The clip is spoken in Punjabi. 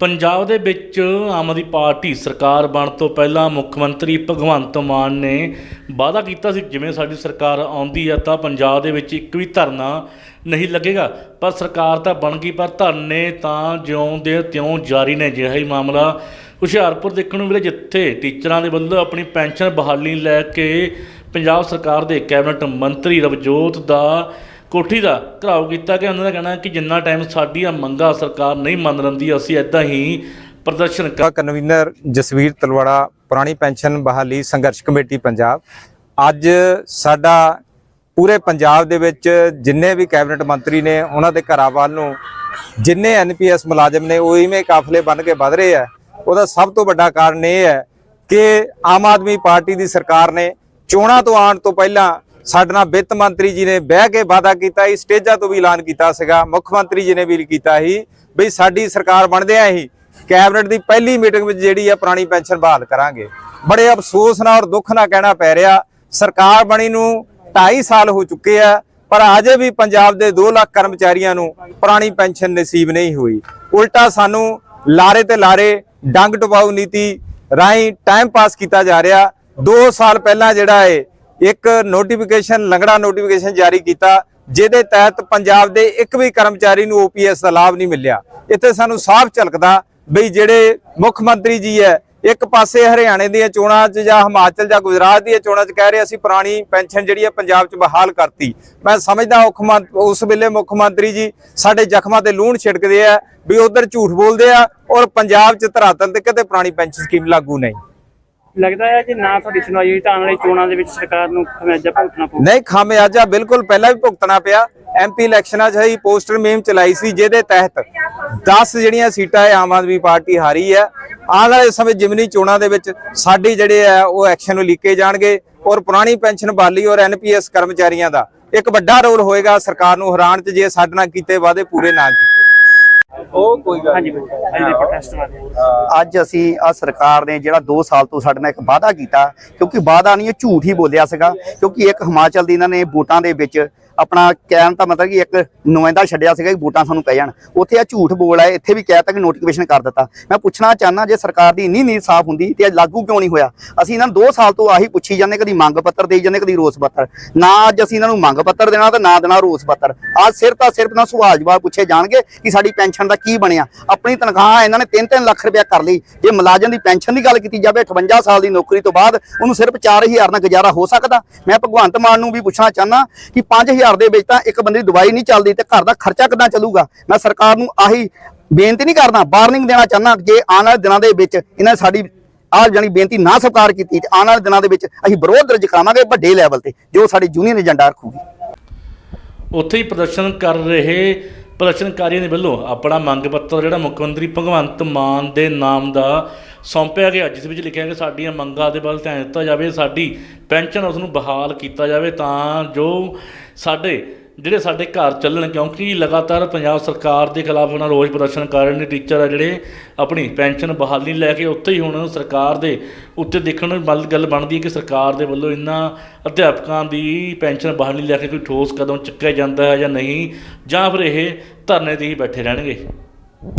ਪੰਜਾਬ ਦੇ ਵਿੱਚ ਆਮ ਆਦਮੀ ਪਾਰਟੀ ਸਰਕਾਰ ਬਣ ਤੋਂ ਪਹਿਲਾਂ ਮੁੱਖ ਮੰਤਰੀ ਭਗਵੰਤ ਮਾਨ ਨੇ ਵਾਅਦਾ ਕੀਤਾ ਸੀ, ਜਿਵੇਂ ਸਾਡੀ ਸਰਕਾਰ ਆਉਂਦੀ ਹੈ ਤਾਂ ਪੰਜਾਬ ਦੇ ਵਿੱਚ ਇੱਕ ਵੀ ਧਰਨਾ ਨਹੀਂ ਲੱਗੇਗਾ। ਪਰ ਸਰਕਾਰ ਤਾਂ ਬਣ ਗਈ, ਪਰ ਧਰਨੇ ਤਾਂ ਜਿਉਂ ਦੇ ਤਿਉਂ ਜਾਰੀ ਨੇ। ਅਜਿਹਾ ਹੀ ਮਾਮਲਾ ਹੁਸ਼ਿਆਰਪੁਰ ਦੇਖਣ ਨੂੰ ਮਿਲੇ ਜਿੱਥੇ ਟੀਚਰਾਂ ਦੇ ਵੱਲੋਂ ਆਪਣੀ ਪੈਨਸ਼ਨ ਬਹਾਲੀ ਲੈ ਕੇ ਪੰਜਾਬ ਸਰਕਾਰ ਦੇ ਕੈਬਨਿਟ ਮੰਤਰੀ ਰਵਜੋਤ ਦਾ ਕੋਠੀ ਦਾ ਘਰਾਓ ਕੀਤਾ ਕਿ ਉਹਨਾਂ ਦਾ ਕਹਿਣਾ ਕਿ ਜਿੰਨਾ ਟਾਈਮ ਸਾਡੀਆਂ ਮੰਗਾਂ ਸਰਕਾਰ ਨਹੀਂ ਮੰਨ ਰੰਦੀ, ਅਸੀਂ ਐਦਾਂ ਹੀ ਪ੍ਰਦਰਸ਼ਨ ਕਰ ਕਨਵੀਨਰ ਜਸਵੀਰ ਤਲਵਾੜਾ, ਪੁਰਾਣੀ ਪੈਨਸ਼ਨ ਬਹਾਲੀ ਸੰਘਰਸ਼ ਕਮੇਟੀ, ਪੰਜਾਬ। ਅੱਜ ਸਾਡਾ ਪੂਰੇ ਪੰਜਾਬ ਦੇ ਵਿੱਚ ਜਿੰਨੇ ਵੀ ਕੈਬਨਿਟ ਮੰਤਰੀ ਨੇ, ਉਹਨਾਂ ਦੇ ਘਰਾਂ ਵੱਲ ਨੂੰ ਜਿੰਨੇ ਐਨਪੀਐਸ ਮੁਲਾਜ਼ਮ ਨੇ, ਉਹ ਇਵੇਂ ਕਾਫਲੇ ਬਣ ਕੇ ਵਧ ਰਹੇ ਆ। ਉਹਦਾ ਸਭ ਤੋਂ ਵੱਡਾ ਕਾਰਨ ਇਹ ਹੈ ਕਿ ਆਮ ਆਦਮੀ ਪਾਰਟੀ ਦੀ ਸਰਕਾਰ ਨੇ ਚੋਣਾਂ ਤੋਂ ਆਉਣ ਤੋਂ ਪਹਿਲਾਂ ਸਾਡੇ ਨਾਲ ਵਿੱਤ ਮੰਤਰੀ ਜੀ ਨੇ ਬਹਿ ਕੇ ਵਾਅਦਾ ਕੀਤਾ ਸੀ, ਸਟੇਜਾਂ ਤੋਂ ਵੀ ਐਲਾਨ ਕੀਤਾ ਸੀਗਾ, ਮੁੱਖ ਮੰਤਰੀ ਜੀ ਨੇ ਵੀ ਕੀਤਾ ਸੀ, ਬਈ ਸਾਡੀ ਸਰਕਾਰ ਬਣਦਿਆਂ ਹੀ ਕੈਬਨਿਟ ਦੀ ਪਹਿਲੀ ਮੀਟਿੰਗ ਵਿੱਚ ਜਿਹੜੀ ਆ ਪੁਰਾਣੀ ਪੈਨਸ਼ਨ ਬਹਾਲ ਕਰਾਂਗੇ। ਬੜੇ ਅਫਸੋਸ ਨਾਲ ਔਰ ਦੁੱਖ ਨਾਲ ਕਹਿਣਾ ਪੈ ਰਿਹਾ, ਸਰਕਾਰ ਬਣੀ ਨੂੰ 2.5 ਸਾਲ ਹੋ ਚੁੱਕੇ ਆ, ਪਰ ਅਜੇ ਵੀ ਪੰਜਾਬ ਦੇ 2 ਲੱਖ ਕਰਮਚਾਰੀਆਂ ਨੂੰ ਪੁਰਾਣੀ ਪੈਨਸ਼ਨ ਨਸੀਬ ਨਹੀਂ ਹੋਈ। ਉਲਟਾ ਸਾਨੂੰ ਲਾਰੇ ਤੇ ਲਾਰੇ ਡੰਗ ਟਪਾਊ ਨੀਤੀ ਰਾਹੀਂ ਟਾਈਮ ਪਾਸ ਕੀਤਾ ਜਾ ਰਿਹਾ। 2 ਸਾਲ ਪਹਿਲਾਂ ਜਿਹੜਾ ਏ ਇੱਕ ਨੋਟੀਫਿਕੇਸ਼ਨ ਲੰਗੜਾ ਨੋਟੀਫਿਕੇਸ਼ਨ ਜਾਰੀ ਕੀਤਾ, ਜਿਹਦੇ ਤਹਿਤ ਪੰਜਾਬ ਦੇ ਇੱਕ ਵੀ ਕਰਮਚਾਰੀ ਨੂੰ ਓਪੀਐਸ ਦਾ ਲਾਭ ਨਹੀਂ ਮਿਲਿਆ। ਇੱਥੇ ਸਾਨੂੰ ਸਾਫ਼ ਝਲਕਦਾ ਬਈ ਜਿਹੜੇ ਮੁੱਖ ਮੰਤਰੀ ਜੀ ਹੈ, ਇੱਕ ਪਾਸੇ ਹਰਿਆਣੇ ਦੀਆਂ ਚੋਣਾਂ 'ਚ ਜਾਂ ਹਿਮਾਚਲ ਜਾਂ ਗੁਜਰਾਤ ਦੀਆਂ ਚੋਣਾਂ 'ਚ ਕਹਿ ਰਹੇ ਅਸੀਂ ਪੁਰਾਣੀ ਪੈਨਸ਼ਨ ਜਿਹੜੀ ਹੈ ਪੰਜਾਬ 'ਚ ਬਹਾਲ ਕਰਤੀ। ਮੈਂ ਸਮਝਦਾ ਮੁੱਖ ਮੰਤ- ਉਸ ਵੇਲੇ ਮੁੱਖ ਮੰਤਰੀ ਜੀ ਸਾਡੇ ਜ਼ਖਮਾਂ ਤੇ ਲੂਣ ਛਿੜਕਦੇ ਆ ਵੀ ਉਧਰ ਝੂਠ ਬੋਲਦੇ ਆ ਔਰ ਪੰਜਾਬ 'ਚ ਧਰਾਤਲ ਤੇ ਕਦੇ ਪੁਰਾਣੀ ਪੈਨਸ਼ਨ ਸਕੀਮ ਲਾਗੂ ਨਹੀਂ। ਲੱਗਦਾ ਹੈ ਜੇ ਨਾ ਤੁਹਾਡੀ ਸੁਣਵਾਈ ਹੋਈ, ਤਾਂ ਆਉਣ ਵਾਲੀ ਚੋਣਾਂ ਦੇ ਵਿੱਚ ਸਰਕਾਰ ਨੂੰ ਖਮਿਆਜਾ ਭੁਗਤਣਾ ਪਊ। ਨਹੀਂ, ਖਾਮਿਆਜਾ ਬਿਲਕੁਲ ਪਹਿਲਾਂ ਵੀ ਭੁਗਤਣਾ ਪਿਆ। ਐਮਪੀ ਇਲੈਕਸ਼ਨਾਂ 'ਚ ਹੀ ਪੋਸਟਰ ਮੇਮ ਚਲਾਈ ਸੀ, ਜਿਹਦੇ ਤਹਿਤ 10 ਜਿਹੜੀਆਂ ਸੀਟਾਂ ਹੈ ਆਮ ਆਦਮੀ ਪਾਰਟੀ ਹਾਰੀ ਹੈ। ਆਉਣ ਵਾਲੇ ਸਮੇਂ ਜਿਮਨੀ ਚੋਣਾਂ ਦੇ ਵਿੱਚ ਸਾਡੇ ਜਿਹੜੇ ਆ, ਉਹ ਐਕਸ਼ਨ ਨੂੰ ਲਿਖੇ ਜਾਣਗੇ ਔਰ ਪੁਰਾਣੀ ਪੈਨਸ਼ਨ ਬਹਾਲੀ ਔਰ ਐਨਪੀਐਸ ਕਰਮਚਾਰੀਆਂ ਦਾ ਇੱਕ ਵੱਡਾ ਰੋਲ ਹੋਏਗਾ। ਸਰਕਾਰ ਨੂੰ ਹੈਰਾਨ 'ਚ ਜੇ ਸਾਡੇ ਨਾਲ ਕੀਤੇ ਵਾਅਦੇ ਪੂਰੇ ਨਾ ਕੀਤੇ। ਉਹ ਕੋਈ ਹਾਂਜੀ ਅੱਜ ਦੇ ਪ੍ਰੋਟੈਸਟ ਵਾਲੇ। ਅੱਜ ਅਸੀਂ ਆ ਸਰਕਾਰ ਨੇ ਜਿਹੜਾ 2 ਸਾਲ ਤੋਂ ਸਾਡੇ ਨਾਲ ਇੱਕ ਵਾਅਦਾ ਕੀਤਾ ਕਿਉਂਕਿ ਵਾਅਦਾ ਨਹੀਂ ਇਹ ਝੂਠ ਹੀ ਬੋਲਿਆ ਸੀਗਾ ਕਿਉਂਕਿ ਇੱਕ ਹਿਮਾਚਲ ਦੀ ਇਹਨਾਂ ਨੇ ਵੋਟਾਂ ਦੇ ਵਿੱਚ ਆਪਣਾ ਕਹਿਣ ਤਾਂ ਮਤਲਬ ਕਿ ਇੱਕ ਨੁਮਾਇੰਦਾ ਛੱਡਿਆ ਸੀਗਾ ਕਿ ਵੋਟਾਂ ਸਾਨੂੰ ਪੈ ਜਾਣ। ਉੱਥੇ ਆ ਝੂਠ ਬੋਲ ਆਏ, ਇੱਥੇ ਵੀ ਕਹਿਤਾ ਕਿ ਨੋਟੀਫਿਕੇਸ਼ਨ ਕਰ ਦਿੱਤਾ। ਮੈਂ ਪੁੱਛਣਾ ਚਾਹਨਾ ਜੇ ਸਰਕਾਰ ਦੀ ਇੰਨੀ ਨੀਤ ਸਾਫ਼ ਹੁੰਦੀ ਤੇ ਅੱਜ ਲਾਗੂ ਕਿਉਂ ਨਹੀਂ ਹੋਇਆ? ਅਸੀਂ ਇਹਨਾਂ ਨੂੰ 2 ਸਾਲ ਤੋਂ ਆਹੀ ਪੁੱਛੀ ਜਾਂਦੇ, ਕਦੀ ਮੰਗ ਪੱਤਰ ਦੇਈ ਜਾਂਦੇ, ਕਦੀ ਰੋਸ ਪੱਤਰ। ਨਾ ਅੱਜ ਅਸੀਂ ਇਹਨਾਂ ਨੂੰ ਮੰਗ ਪੱਤਰ ਦੇਣਾ ਤੇ ਨਾ ਦੇਣਾ ਰੋਸ ਪੱਤਰ। ਅੱਜ ਸਿਰ ਤਾਂ ਸਿਰਫ ਨਾ ਸਵਾਲ ਜਵਾਬ ਪੁੱਛੇ ਜਾਣਗੇ ਕਿ ਸਾਡੀ ਪੈਨਸ਼ਨ ਦਾ ਕੀ ਬਣਿਆ। ਆਪਣੀ ਤਨਖਾਹ ਇਹਨਾਂ ਨੇ 3-3 ਲੱਖ ਰੁਪਇਆ ਕਰ ਲਈ। ਜੇ ਮੁਲਾਜ਼ਮ ਦੀ ਪੈਨਸ਼ਨ ਦੀ ਗੱਲ ਕੀਤੀ ਜਾਵੇ 58 ਸਾਲ ਦੀ ਨੌਕਰੀ ਤੋਂ ਬਾਅਦ ਉਹਨੂੰ ਸਿਰਫ 4000 ਨਾਲ ਗੁਜ਼ਾਰਾ ਹੋ ਸਕਦਾ। ਮੈਂ ਭਗਵੰਤ ਮਾਨ ਨੂੰ ਵੀ ਪੁੱਛਣਾ ਚਾਹਨਾ ਕਿ 5000 ਦੇ ਵਿੱਚ ਤਾਂ ਇੱਕ ਬੰਦੇ ਦੀ ਦਵਾਈ ਨਹੀਂ ਚੱਲਦੀ ਤੇ ਘਰ ਦਾ ਖਰਚਾ ਕਿੱਦਾਂ ਚੱਲੂਗਾ? ਮੈਂ ਸਰਕਾਰ ਨੂੰ ਆਹੀ ਬੇਨਤੀ ਨਹੀਂ ਕਰਦਾ ਵਾਰਨਿੰਗ ਦੇਣਾ ਚਾਹਨਾ ਜੇ ਆਉਣ ਵਾਲੇ ਦਿਨਾਂ ਦੇ ਵਿੱਚ ਇਹਨਾਂ ਸਾਡੀ ਆਹ ਜਾਨੀ ਬੇਨਤੀ ਨਾ ਸਵੀਕਾਰ ਕੀਤੀ ਤੇ ਆਉਣ ਵਾਲੇ ਦਿਨਾਂ ਦੇ ਵਿੱਚ ਅਸੀਂ ਵਿਰੋਧ ਦਰਜ ਕਰਾਵਾਂਗੇ ਵੱਡੇ ਲੈਵਲ ਤੇ, ਜੋ ਸਾਡੀ ਯੂਨੀਅਨ ਏਜੰਡਾ ਰੱਖੂਗੀ। ਉੱਥੇ ਹੀ ਪ੍ਰਦਰਸ਼ਨ ਕਰ ਰਹੇ ਪ੍ਰਦਰਸ਼ਨਕਾਰੀਆਂ ਦੇ ਵੱਲੋਂ ਆਪਣਾ ਮੰਗ ਪੱਤਰ ਜਿਹੜਾ ਮੁੱਖ ਮੰਤਰੀ ਭਗਵੰਤ ਮਾਨ ਦੇ ਨਾਮ ਦਾ ਸੌਂਪਿਆ ਗਿਆ, ਜਿਸ ਵਿੱਚ ਲਿਖਿਆ ਕਿ ਸਾਡੀਆਂ ਮੰਗਾਂ ਦੇ ਵੱਲ ਧਿਆਨ ਦਿੱਤਾ ਜਾਵੇ, ਸਾਡੀ ਪੈਨਸ਼ਨ ਉਸ ਨੂੰ ਬਹਾਲ ਕੀਤਾ ਜਾਵੇ ਤਾਂ ਜੋ ਸਾਡੇ, ਜਿਹੜੇ ਸਾਡੇ ਘਰ ਚੱਲਣ, ਕਿਉਂਕਿ ਲਗਾਤਾਰ ਪੰਜਾਬ ਸਰਕਾਰ ਦੇ ਖਿਲਾਫ ਉਹਨਾਂ ਰੋਜ਼ ਪ੍ਰਦਰਸ਼ਨ ਕਰ ਰਹੇ ਨੇ ਟੀਚਰ ਆ ਜਿਹੜੇ ਆਪਣੀ ਪੈਨਸ਼ਨ ਬਹਾਲੀ ਲੈ ਕੇ ਉੱਥੇ ਹੀ ਹੁਣ ਸਰਕਾਰ ਦੇ ਉੱਤੇ ਦੇਖਣ ਨੂੰ ਗੱਲ ਬਣਦੀ ਹੈ ਕਿ ਸਰਕਾਰ ਦੇ ਵੱਲੋਂ ਇਹਨਾਂ ਅਧਿਆਪਕਾਂ ਦੀ ਪੈਨਸ਼ਨ ਬਹਾਲੀ ਲੈ ਕੇ ਕੋਈ ਠੋਸ ਕਦਮ ਚੁੱਕਿਆ ਜਾਂਦਾ ਹੈ ਜਾਂ ਨਹੀਂ, ਜਾਂ ਫਿਰ ਇਹ ਧਰਨੇ ਤੇ ਹੀ ਬੈਠੇ ਰਹਿਣਗੇ।